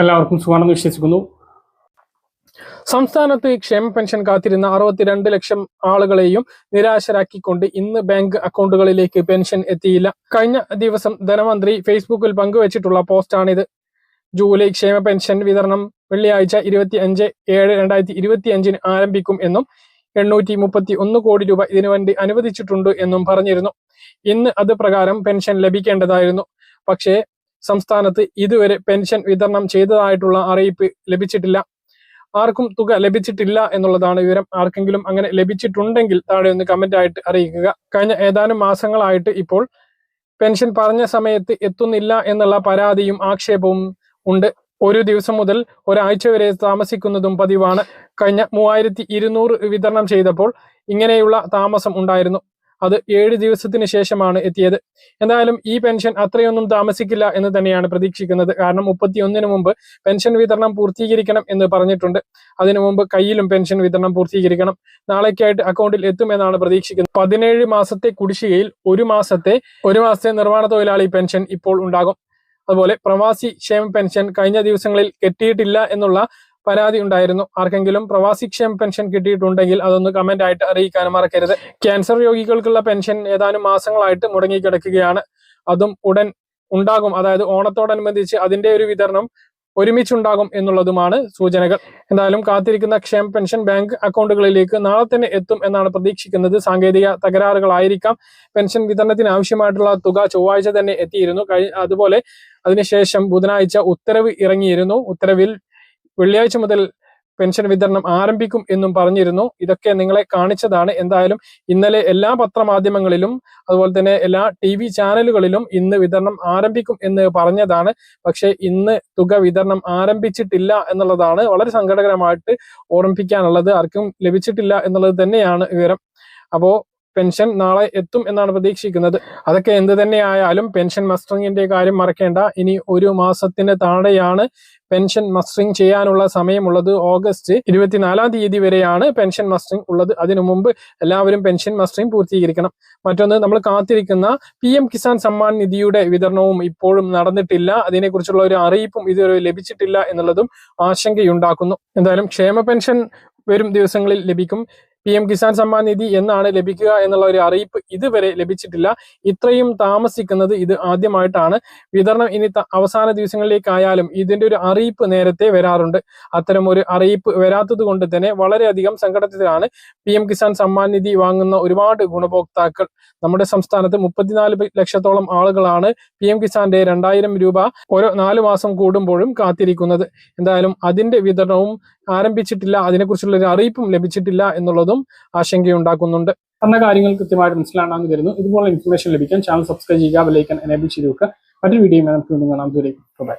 എല്ലാവർക്കും സുഖമാണെന്ന് വിശ്വസിക്കുന്നു. സംസ്ഥാനത്ത് ക്ഷേമ പെൻഷൻ കാത്തിരുന്ന അറുപത്തിരണ്ട് ലക്ഷം ആളുകളെയും നിരാശരാക്കിക്കൊണ്ട് ഇന്ന് ബാങ്ക് അക്കൗണ്ടുകളിലേക്ക് പെൻഷൻ എത്തിയില്ല. കഴിഞ്ഞ ദിവസം ധനമന്ത്രി ഫേസ്ബുക്കിൽ പങ്കുവച്ചിട്ടുള്ള പോസ്റ്റാണിത്. ജൂലൈ ക്ഷേമ പെൻഷൻ വിതരണം വെള്ളിയാഴ്ച ഇരുപത്തി അഞ്ച് ഏഴ് രണ്ടായിരത്തി ഇരുപത്തി അഞ്ചിന് ആരംഭിക്കും എന്നും എണ്ണൂറ്റി മുപ്പത്തി ഒന്ന് കോടി രൂപ ഇതിനു വേണ്ടി അനുവദിച്ചിട്ടുണ്ട് എന്നും പറഞ്ഞിരുന്നു. ഇന്ന് അത് പ്രകാരം പെൻഷൻ ലഭിക്കേണ്ടതായിരുന്നു. പക്ഷേ സംസ്ഥാനത്ത് ഇതുവരെ പെൻഷൻ വിതരണം ചെയ്തതായിട്ടുള്ള അറിയിപ്പ് ലഭിച്ചിട്ടില്ല. ആർക്കും തുക ലഭിച്ചിട്ടില്ല എന്നുള്ളതാണ് വിവരം. ആർക്കെങ്കിലും അങ്ങനെ ലഭിച്ചിട്ടുണ്ടെങ്കിൽ താഴെ ഒന്ന് കമന്റ് ആയിട്ട് അറിയിക്കുക. കഴിഞ്ഞ ഏതാനും മാസങ്ങളായിട്ട് ഇപ്പോൾ പെൻഷൻ പറഞ്ഞ സമയത്ത് എത്തുന്നില്ല എന്നുള്ള പരാതിയും ആക്ഷേപവും ഉണ്ട്. ഒരു ദിവസം മുതൽ ഒരാഴ്ച വരെ താമസിക്കുന്നതും പതിവാണ്. കഴിഞ്ഞ മൂവായിരത്തി വിതരണം ചെയ്തപ്പോൾ ഇങ്ങനെയുള്ള താമസം ഉണ്ടായിരുന്നു. അത് ഏഴ് ദിവസത്തിന് ശേഷമാണ് എത്തിയത്. എന്തായാലും ഈ പെൻഷൻ അത്രയൊന്നും താമസിക്കില്ല എന്ന് തന്നെയാണ് പ്രതീക്ഷിക്കുന്നത്. കാരണം മുപ്പത്തിയൊന്നിന് മുമ്പ് പെൻഷൻ വിതരണം പൂർത്തീകരിക്കണം എന്ന് പറഞ്ഞിട്ടുണ്ട്. അതിനു മുമ്പ് കയ്യിലും പെൻഷൻ വിതരണം പൂർത്തീകരിക്കണം. നാളേക്കായിട്ട് അക്കൗണ്ടിൽ എത്തുമെന്നാണ് പ്രതീക്ഷിക്കുന്നത്. പതിനേഴ് മാസത്തെ കുടിശ്ശികയിൽ ഒരു മാസത്തെ ഒരു മാസത്തെ നിർമ്മാണ തൊഴിലാളി പെൻഷൻ ഇപ്പോൾ ഉണ്ടാകും. അതുപോലെ പ്രവാസി ക്ഷേമ പെൻഷൻ കഴിഞ്ഞ ദിവസങ്ങളിൽ കെട്ടിയിട്ടില്ല എന്നുള്ള പരാതി ഉണ്ടായിരുന്നു. ആർക്കെങ്കിലും പ്രവാസി ക്ഷേമ പെൻഷൻ കിട്ടിയിട്ടുണ്ടെങ്കിൽ അതൊന്ന് കമന്റ് ആയിട്ട് അറിയിക്കാൻ മറക്കരുത്. ക്യാൻസർ രോഗികൾക്കുള്ള പെൻഷൻ ഏതാനും മാസങ്ങളായിട്ട് മുടങ്ങിക്കിടക്കുകയാണ് അതും ഉടൻ ഉണ്ടാകും. അതായത് ഓണത്തോടനുബന്ധിച്ച് അതിന്റെ ഒരു വിതരണം ഒരുമിച്ചുണ്ടാകും എന്നുള്ളതുമാണ് സൂചനകൾ. എന്തായാലും കാത്തിരിക്കുന്ന ക്ഷേമ പെൻഷൻ ബാങ്ക് അക്കൗണ്ടുകളിലേക്ക് നാളെ തന്നെ എത്തും എന്നാണ് പ്രതീക്ഷിക്കുന്നത്. സാങ്കേതിക തകരാറുകളായിരിക്കാം. പെൻഷൻ വിതരണത്തിന് ആവശ്യമായിട്ടുള്ള തുക ചൊവ്വാഴ്ച തന്നെ എത്തിയിരുന്നു. അതുപോലെ അതിനുശേഷം ബുധനാഴ്ച ഉത്തരവ് ഇറങ്ങിയിരുന്നു. ഉത്തരവിൽ വെള്ളിയാഴ്ച മുതൽ പെൻഷൻ വിതരണം ആരംഭിക്കും എന്നും പറഞ്ഞിരുന്നു. ഇതൊക്കെ നിങ്ങളെ കാണിച്ചതാണ്. എന്തായാലും ഇന്നലെ എല്ലാ പത്രമാധ്യമങ്ങളിലും അതുപോലെ തന്നെ എല്ലാ ടി വി ചാനലുകളിലും ഇന്ന് വിതരണം ആരംഭിക്കും എന്ന് പറഞ്ഞതാണ്. പക്ഷേ ഇന്ന് തുക വിതരണം ആരംഭിച്ചിട്ടില്ല എന്നുള്ളതാണ് വളരെ സങ്കടകരമായിട്ട് ഓർമ്മിപ്പിക്കാനുള്ളത്. ആർക്കും ലഭിച്ചിട്ടില്ല എന്നുള്ളത് തന്നെയാണ് വിവരം. അപ്പോ പെൻഷൻ നാളെ എത്തും എന്നാണ് പ്രതീക്ഷിക്കുന്നത്. അതൊക്കെ എന്ത് തന്നെയായാലും പെൻഷൻ മസ്റ്ററിങ്ങിന്റെ കാര്യം മറക്കേണ്ട. ഇനി ഒരു മാസത്തിന് താഴെയാണ് പെൻഷൻ മസ്റ്ററിംഗ് ചെയ്യാനുള്ള സമയമുള്ളത്. ഓഗസ്റ്റ് ഇരുപത്തിനാലാം തീയതി വരെയാണ് പെൻഷൻ മസ്റ്ററിംഗ് ഉള്ളത്. അതിനു മുമ്പ് എല്ലാവരും പെൻഷൻ മസ്റ്ററിംഗ് പൂർത്തീകരിക്കണം. മറ്റൊന്ന് നമ്മൾ കാത്തിരിക്കുന്ന പി എം കിസാൻ സമ്മാൻ നിധിയുടെ വിതരണവും ഇപ്പോഴും നടന്നിട്ടില്ല. അതിനെക്കുറിച്ചുള്ള ഒരു അറിയിപ്പും ഇതുവരെ ലഭിച്ചിട്ടില്ല എന്നുള്ളതും ആശങ്കയുണ്ടാക്കുന്നു. എന്തായാലും ക്ഷേമ പെൻഷൻ വരും ദിവസങ്ങളിൽ ലഭിക്കും. പി എം കിസാൻ സമ്മാൻ നിധി എന്നാണ് ലഭിക്കുക എന്നുള്ള ഒരു അറിയിപ്പ് ഇതുവരെ ലഭിച്ചിട്ടില്ല. ഇത്രയും താമസിക്കുന്നത് ഇത് ആദ്യമായിട്ടാണ്. വിതരണം ഇനി അവസാന ദിവസങ്ങളിലേക്കായാലും ഇതിന്റെ ഒരു അറിയിപ്പ് നേരത്തെ വരാറുണ്ട്. അത്തരം ഒരു അറിയിപ്പ് വരാത്തത് കൊണ്ട് തന്നെ വളരെയധികം സങ്കടത്തിലാണ് പി എം കിസാൻ സമ്മാൻ നിധി വാങ്ങുന്ന ഒരുപാട് ഗുണഭോക്താക്കൾ. നമ്മുടെ സംസ്ഥാനത്ത് മുപ്പത്തിനാല് ലക്ഷത്തോളം ആളുകളാണ് പി എം കിസാന്റെ രണ്ടായിരം രൂപ ഓരോ നാല് മാസം കൂടുമ്പോഴും കാത്തിരിക്കുന്നത്. എന്തായാലും അതിന്റെ വിതരണവും ആരംഭിച്ചിട്ടില്ല. അതിനെക്കുറിച്ചുള്ള ഒരു അറിയിപ്പും ലഭിച്ചിട്ടില്ല എന്നുള്ളതും ആശങ്കയുണ്ടാക്കുന്നുണ്ട്. പറഞ്ഞ കാര്യങ്ങൾ കൃത്യമായിട്ട് മനസ്സിലാണെന്ന് തരുന്നു ഇതുപോലെ ഇൻഫർമേഷൻ ലഭിക്കാൻ ചാനൽ സബ്സ്ക്രൈബ് ചെയ്യുക ബെലൈക്കൻ എനേബിൾ ചെയ്ത് വെക്കുക. മറ്റൊരു വീഡിയോ നമുക്ക് വീണ്ടും കാണാം. ബൈ